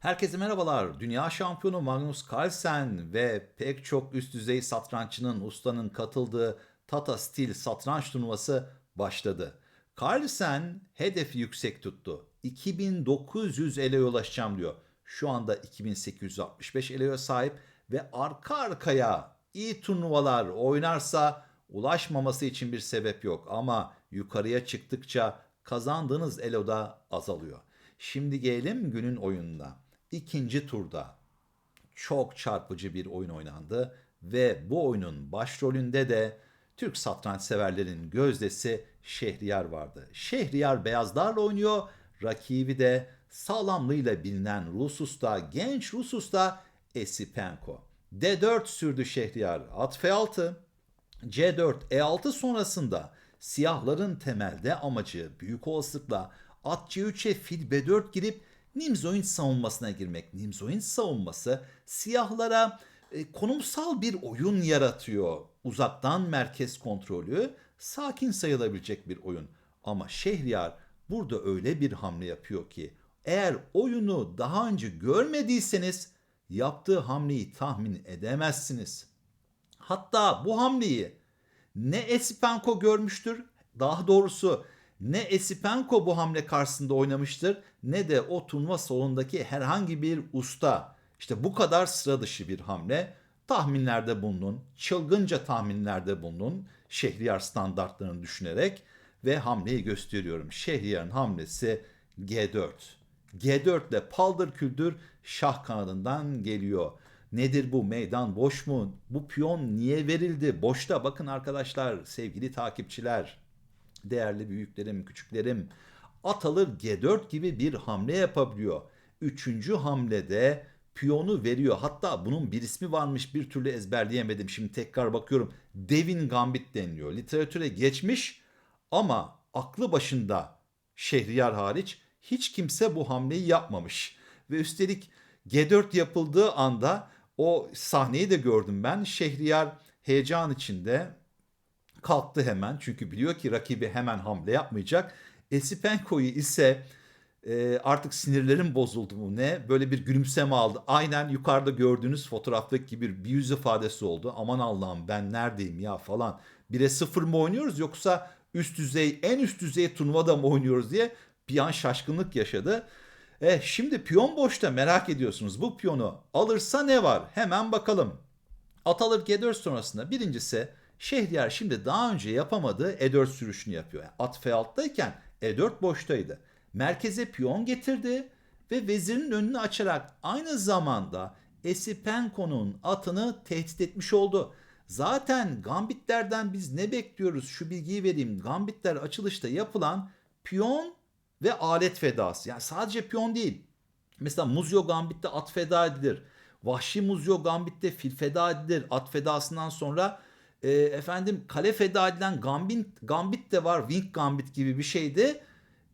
Herkese merhabalar. Dünya şampiyonu Magnus Carlsen ve pek çok üst düzey satranççının, ustanın katıldığı Tata Steel satranç turnuvası başladı. Carlsen hedefi yüksek tuttu. 2900 ele ulaşacağım diyor. Şu anda 2865 ele sahip ve arka arkaya iyi turnuvalar oynarsa ulaşmaması için bir sebep yok. Ama yukarıya çıktıkça kazandığınız elo da azalıyor. Şimdi gelelim günün oyununa. İkinci turda çok çarpıcı bir oyun oynandı ve bu oyunun başrolünde de Türk satranç severlerin gözdesi Şehriyar vardı. Şehriyar beyazlarla oynuyor, rakibi de sağlamlığıyla bilinen Rus usta, genç Rus usta Esipenko. D4 sürdü Şehriyar, at F6, C4, E6 sonrasında siyahların temelde amacı büyük olasılıkla at C3'e fil B4 girip Nimzoin savunmasına girmek. Nimzoin savunması siyahlara e, konumsal bir oyun yaratıyor. Uzaktan merkez kontrolü sakin sayılabilecek bir oyun. Ama Şehriyar burada öyle bir hamle yapıyor ki eğer oyunu daha önce görmediyseniz yaptığı hamleyi tahmin edemezsiniz. Hatta bu hamleyi ne Esipenko görmüştür, daha doğrusu ne Esipenko bu hamle karşısında oynamıştır ne de o turnuva salonundaki herhangi bir usta. İşte bu kadar sıra dışı bir hamle. Tahminlerde bulunun, çılgınca tahminlerde bulunun. Şehriyar standartlarını düşünerek ve hamleyi gösteriyorum. Şehriyar'ın hamlesi G4. G4 ile paldır küldür şah kanadından geliyor. Nedir bu meydan boş mu? Bu piyon niye verildi? Boşta bakın arkadaşlar sevgili takipçiler değerli büyüklerim, küçüklerim at alır G4 gibi bir hamle yapabiliyor. Üçüncü hamlede piyonu veriyor. Hatta bunun bir ismi varmış bir türlü ezberleyemedim. Şimdi tekrar bakıyorum. Devin Gambit deniliyor. Literatüre geçmiş ama aklı başında Şehriyar hariç hiç kimse bu hamleyi yapmamış. Ve üstelik G4 yapıldığı anda o sahneyi de gördüm ben. Şehriyar heyecan içinde kalktı hemen çünkü biliyor ki rakibi hemen hamle yapmayacak. Esipenko'yu ise e, artık sinirlerim bozuldu mu ne böyle bir gülümseme aldı. Aynen yukarıda gördüğünüz fotoğraftaki gibi bir yüz ifadesi oldu. Aman Allah'ım ben neredeyim ya falan. Bire sıfır mı oynuyoruz yoksa üst düzey en üst düzey turnuvada mı oynuyoruz diye bir an şaşkınlık yaşadı. E, şimdi piyon boşta merak ediyorsunuz. Bu piyonu alırsa ne var? Hemen bakalım. At alır G4 sonrasında birincisi Şehriyar şimdi daha önce yapamadığı E4 sürüşünü yapıyor. Yani at F6'dayken E4 boştaydı. Merkeze piyon getirdi ve vezirin önünü açarak aynı zamanda Esipenko'nun atını tehdit etmiş oldu. Zaten gambitlerden biz ne bekliyoruz? Şu bilgiyi vereyim. Gambitler açılışta yapılan piyon ve alet fedası. Yani sadece piyon değil. Mesela Muzio Gambit'te at feda edilir. Vahşi Muzio Gambit'te fil feda edilir. At fedasından sonra e, efendim kale feda edilen Gambit, Gambit de var. Wing Gambit gibi bir şeydi.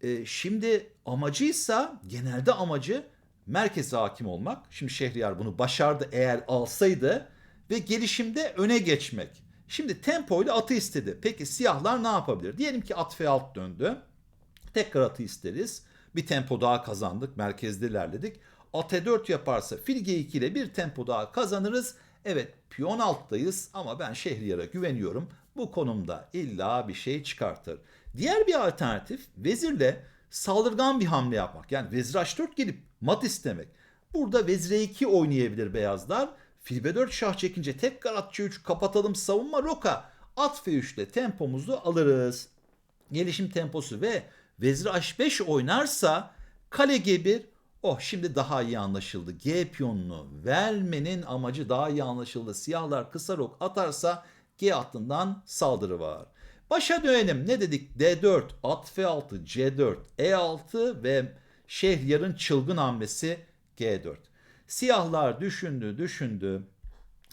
E, şimdi amacıysa genelde amacı merkeze hakim olmak. Şimdi Şehriyar bunu başardı eğer alsaydı ve gelişimde öne geçmek. Şimdi tempoyla atı istedi. Peki siyahlar ne yapabilir? Diyelim ki at F6 döndü. Tekrar atı isteriz. Bir tempo daha kazandık. Merkezde ilerledik. At E4 yaparsa fil G2 ile bir tempo daha kazanırız. Evet piyon alttayız ama ben Şehriyar'a güveniyorum. Bu konumda illa bir şey çıkartır. Diğer bir alternatif vezirle saldırgan bir hamle yapmak. Yani vezir H4 gelip mat istemek. Burada vezir E2 oynayabilir beyazlar. Fil B4 şah çekince tekrar at C3 kapatalım savunma roka. At F3 ile tempomuzu alırız. Gelişim temposu ve vezir H5 oynarsa kale G1 Oh şimdi daha iyi anlaşıldı. G piyonunu vermenin amacı daha iyi anlaşıldı. Siyahlar kısa rok atarsa G hattından saldırı var. Başa dönelim. Ne dedik? D4, at F6, C4, E6 ve Şehriyar'ın çılgın hamlesi G4. Siyahlar düşündü, düşündü.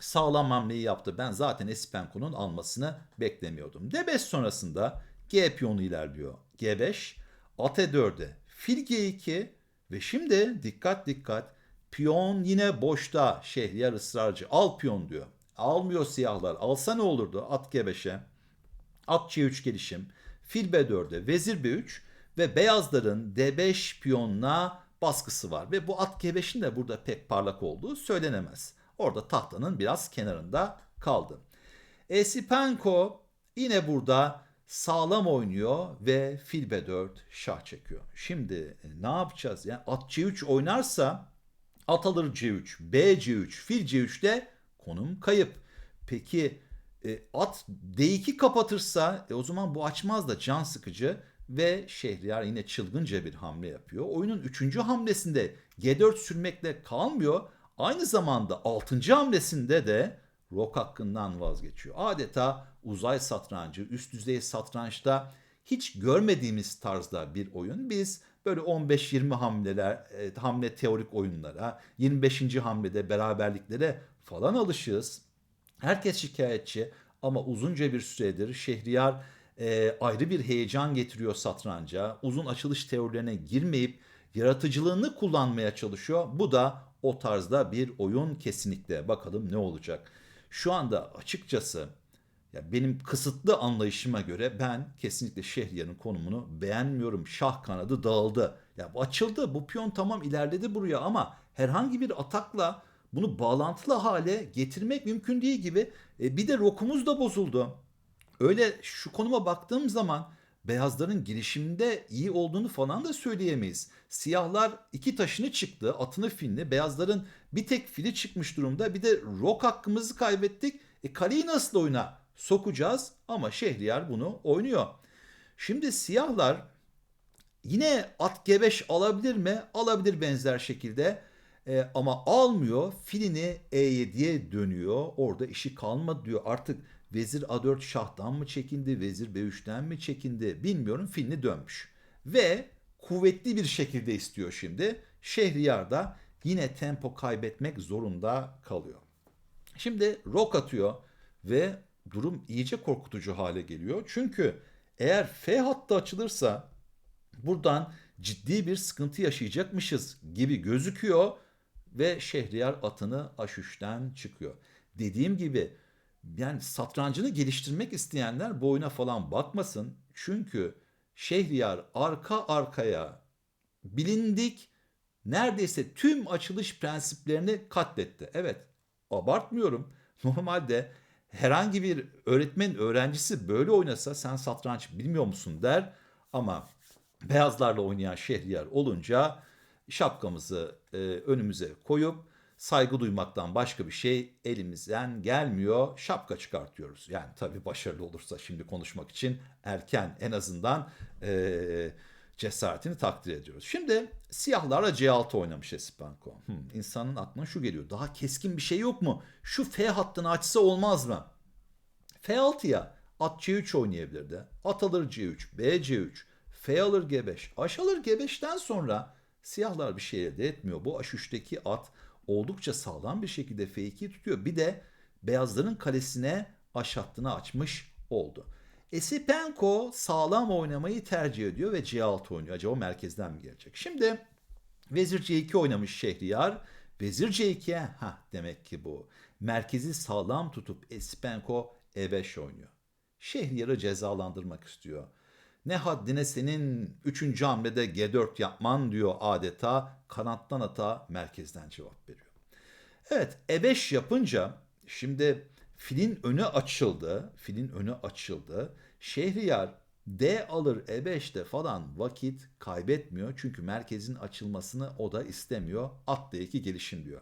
Sağlam hamleyi yaptı. Ben zaten Esipenko'nun almasını beklemiyordum. D5 sonrasında G piyonu ilerliyor. G5, at E4'e fil G2, ve şimdi dikkat dikkat piyon yine boşta Şehriyar ısrarcı al piyon diyor. Almıyor siyahlar. Alsa ne olurdu? At G5'e. At C3 gelişim. Fil B4'e. Vezir B3 ve beyazların D5 piyonuna baskısı var ve bu at G5'in de burada pek parlak olduğu söylenemez. Orada tahtanın biraz kenarında kaldı. Esipenko yine burada sağlam oynuyor ve fil B4 şah çekiyor. Şimdi e, ne yapacağız? Yani at C3 oynarsa at alır C3, B C3, fil C3'te konum kayıp. Peki e, at D2 kapatırsa e, o zaman bu açmaz da can sıkıcı ve Şehriyar yine çılgınca bir hamle yapıyor. Oyunun 3. hamlesinde G4 sürmekle kalmıyor. Aynı zamanda 6. hamlesinde de Rock hakkından vazgeçiyor. Adeta uzay satrancı, üst düzey satrançta hiç görmediğimiz tarzda bir oyun. Biz böyle 15-20 hamleler, e, hamle teorik oyunlara, 25. hamlede beraberliklere falan alışığız. Herkes şikayetçi ama uzunca bir süredir Şehriyar e, ayrı bir heyecan getiriyor satranca. Uzun açılış teorilerine girmeyip yaratıcılığını kullanmaya çalışıyor. Bu da o tarzda bir oyun kesinlikle. Bakalım ne olacak. Şu anda açıkçası ya benim kısıtlı anlayışıma göre ben kesinlikle Şehriyar'ın konumunu beğenmiyorum. Şah kanadı dağıldı. Ya bu açıldı. Bu piyon tamam ilerledi buraya ama herhangi bir atakla bunu bağlantılı hale getirmek mümkün değil gibi. E, bir de rokumuz da bozuldu. Öyle şu konuma baktığım zaman beyazların girişiminde iyi olduğunu falan da söyleyemeyiz. Siyahlar iki taşını çıktı, atını filini. Beyazların bir tek fili çıkmış durumda. Bir de rok hakkımızı kaybettik. E kaleyi nasıl oyuna sokacağız? Ama Şehriyar bunu oynuyor. Şimdi siyahlar yine at G5 alabilir mi? Alabilir benzer şekilde. E, ama almıyor. Filini E7'ye dönüyor. Orada işi kalmadı diyor. Artık vezir A4 şahtan mı çekindi? Vezir B3'ten mi çekindi? Bilmiyorum. Filini dönmüş. Ve kuvvetli bir şekilde istiyor şimdi. Şehriyar da yine tempo kaybetmek zorunda kalıyor. Şimdi rok atıyor ve durum iyice korkutucu hale geliyor. Çünkü eğer F hattı açılırsa buradan ciddi bir sıkıntı yaşayacakmışız gibi gözüküyor ve Şehriyar atını H3'ten çıkıyor. Dediğim gibi yani satrancını geliştirmek isteyenler bu oyuna falan bakmasın. Çünkü Şehriyar arka arkaya bilindik neredeyse tüm açılış prensiplerini katletti. Evet abartmıyorum. Normalde herhangi bir öğretmen öğrencisi böyle oynasa sen satranç bilmiyor musun der ama beyazlarla oynayan Şehriyar olunca şapkamızı e, önümüze koyup saygı duymaktan başka bir şey elimizden gelmiyor. Şapka çıkartıyoruz. Yani tabii başarılı olursa şimdi konuşmak için erken en azından e, cesaretini takdir ediyoruz. Şimdi siyahlarla C6 oynamış Espanko. Hmm, insanın aklına şu geliyor. Daha keskin bir şey yok mu? Şu F hattını açsa olmaz mı? F6'ya at C3 oynayabilirdi. At alır C3, B C3, F alır G5. H alır G5'ten sonra siyahlar bir şey elde etmiyor. Bu H3'teki at oldukça sağlam bir şekilde F2'yi tutuyor. Bir de beyazların kalesine H hattını açmış oldu. Esipenko sağlam oynamayı tercih ediyor ve C6 oynuyor. Acaba merkezden mi gelecek? Şimdi Vezir C2 oynamış Şehriyar. Vezir C2'ye ha demek ki bu. Merkezi sağlam tutup Esipenko E5 oynuyor. Şehriyar'ı cezalandırmak istiyor. Ne haddine senin 3. hamlede G4 yapman diyor adeta kanattan ata merkezden cevap veriyor. Evet E5 yapınca şimdi filin önü açıldı. Filin önü açıldı. Şehriyar D alır E5'te falan vakit kaybetmiyor. Çünkü merkezin açılmasını o da istemiyor. At D2 gelişin diyor.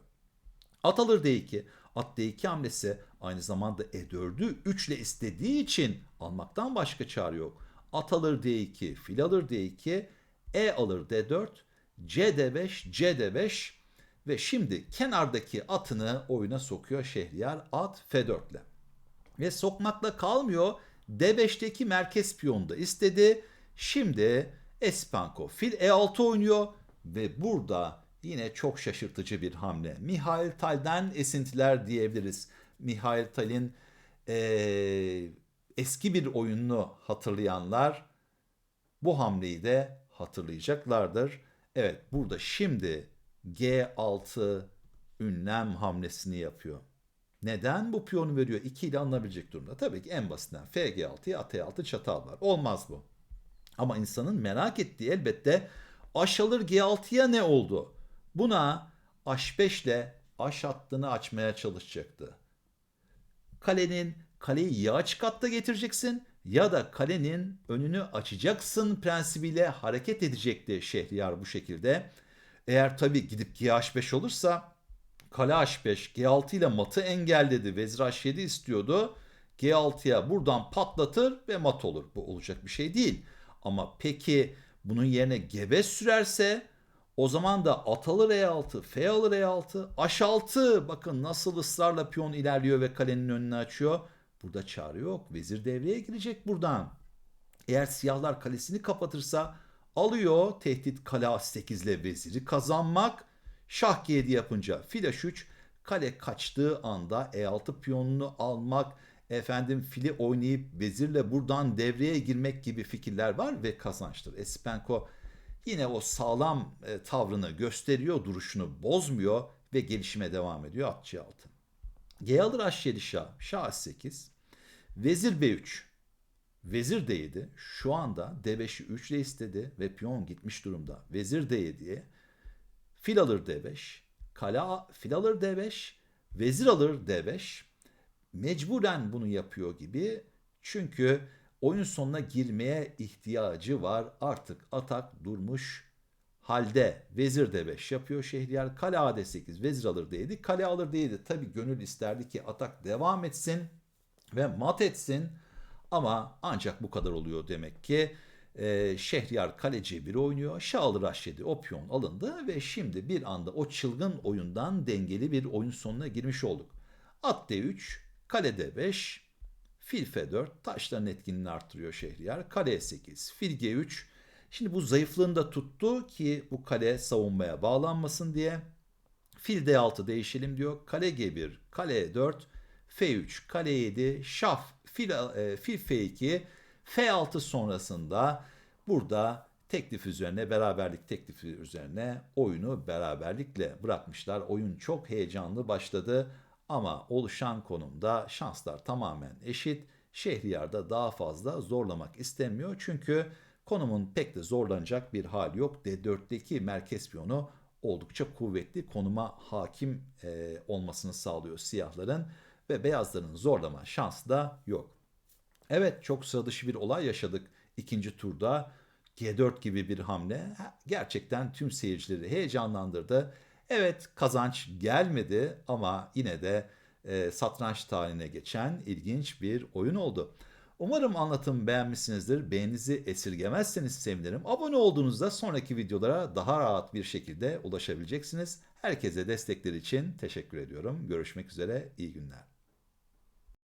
At alır D2. At D2 hamlesi aynı zamanda E4'ü 3 ile istediği için almaktan başka çare yok. At alır D2, fil alır D2, E alır D4, C D5, C D5 ve şimdi kenardaki atını oyuna sokuyor Şehriyar at F4 ile. Ve sokmakla kalmıyor. D5'teki merkez piyonu da istedi. Şimdi Espanko fil E6 oynuyor ve burada yine çok şaşırtıcı bir hamle. Mihail Tal'den esintiler diyebiliriz. Mihail Tal'in ee, eski bir oyununu hatırlayanlar bu hamleyi de hatırlayacaklardır. Evet burada şimdi G6 ünlem hamlesini yapıyor. Neden bu piyonu veriyor? 2 ile alınabilecek durumda. Tabii ki en basitinden FG6'ya AT6 çatal var. Olmaz bu. Ama insanın merak ettiği elbette Aş alır G6'ya ne oldu? Buna H5 ile H hattını açmaya çalışacaktı. Kalenin kaleyi ya açık hatta getireceksin ya da kalenin önünü açacaksın prensibiyle hareket edecekti Şehriyar bu şekilde. Eğer tabii gidip G5 olursa kale H5 G6 ile matı engelledi. Vezir H7 istiyordu. G6'ya buradan patlatır ve mat olur. Bu olacak bir şey değil. Ama peki bunun yerine G5 sürerse o zaman da at alır E6, F alır E6, H6 bakın nasıl ısrarla piyon ilerliyor ve kalenin önünü açıyor. Burada çare yok. Vezir devreye girecek buradan. Eğer siyahlar kalesini kapatırsa alıyor tehdit kale A8 ile veziri kazanmak. Şah G7 yapınca fil H3 kale kaçtığı anda E6 piyonunu almak efendim fili oynayıp vezirle buradan devreye girmek gibi fikirler var ve kazançtır. Espenko yine o sağlam e, tavrını gösteriyor, duruşunu bozmuyor ve gelişime devam ediyor at C6. G alır H7 şah, şah H8, vezir B3, vezir D7 şu anda D5'i 3 ile istedi ve piyon gitmiş durumda. Vezir D7'ye fil alır D5, kale A- fil alır D5, vezir alır D5. Mecburen bunu yapıyor gibi çünkü oyun sonuna girmeye ihtiyacı var. Artık atak durmuş halde vezir D5 yapıyor Şehriyar. Kale AD8 vezir alır D7. Kale alır D7. Tabi gönül isterdi ki atak devam etsin ve mat etsin. Ama ancak bu kadar oluyor demek ki. Ee, Şehriyar kale C1 oynuyor. Şah alır H7 o piyon alındı ve şimdi bir anda o çılgın oyundan dengeli bir oyun sonuna girmiş olduk. At D3, kale D5, fil F4 taşların etkinliğini arttırıyor Şehriyar. Kale E8, fil G3. Şimdi bu zayıflığını da tuttu ki bu kale savunmaya bağlanmasın diye. Fil D6 değişelim diyor. Kale G1, kale E4, F3, kale 7, şah, fil, e, fil F2, F6 sonrasında burada teklif üzerine, beraberlik teklifi üzerine oyunu beraberlikle bırakmışlar. Oyun çok heyecanlı başladı ama oluşan konumda şanslar tamamen eşit. Şehriyar da daha fazla zorlamak istemiyor çünkü konumun pek de zorlanacak bir hal yok. D4'teki merkez piyonu oldukça kuvvetli konuma hakim e, olmasını sağlıyor siyahların ve beyazların zorlama şansı da yok. Evet çok sıra dışı bir olay yaşadık ikinci turda. G4 gibi bir hamle gerçekten tüm seyircileri heyecanlandırdı. Evet kazanç gelmedi ama yine de e, satranç tarihine geçen ilginç bir oyun oldu. Umarım anlatım beğenmişsinizdir. Beğeninizi esirgemezseniz sevinirim. Abone olduğunuzda sonraki videolara daha rahat bir şekilde ulaşabileceksiniz. Herkese destekleri için teşekkür ediyorum. Görüşmek üzere, iyi günler.